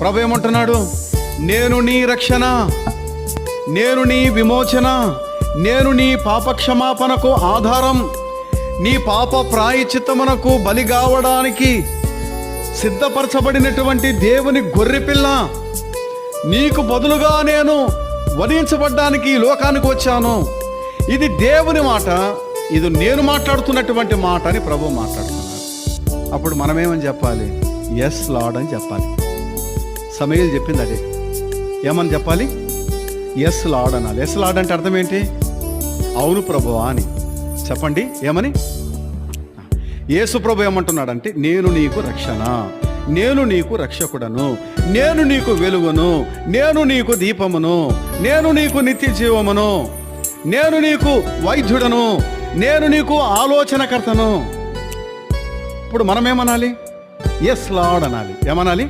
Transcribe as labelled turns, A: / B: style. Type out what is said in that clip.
A: ప్రభు ఏమంటున్నాడు? నేను నీ రక్షణ నేను నీ విమోచన నేను నీ పాప క్షమాపణకు ఆధారం నీ పాప ప్రాయచిత్తమునకు బలి కావడానికి సిద్ధపరచబడినటువంటి దేవుని గొర్రెపిల్ల నీకు బదులుగా నేను వధించబడ్డానికి ఈ లోకానికి వచ్చాను. ఇది దేవుని మాట ఇది నేను మాట్లాడుతున్నటువంటి మాట అని ప్రభు మాట్లాడుతున్నాడు. అప్పుడు మనమేమని చెప్పాలి? ఎస్ లాడ్ అని చెప్పాలి. సమయలు చెప్పింది అదే. ఏమని చెప్పాలి? ఎస్ లాడ్ అనాలి ఎస్ లాడ్ అంటే అర్థం ఏంటి? అవును ప్రభువా అని. చెప్పండి ఏమని? యేసు ప్రభు ఏమంటున్నాడంటే నేను నీకు రక్షణ నేను నీకు రక్షకుడను నేను నీకు వెలుగును నేను నీకు దీపమును నేను నీకు నిత్య జీవమును నేను నీకు వైద్యుడను నేను నీకు ఆలోచనకర్తను. ఇప్పుడు మనమేమనాలి? ఎస్ లాడ్ అనాలి. ఏమనాలి?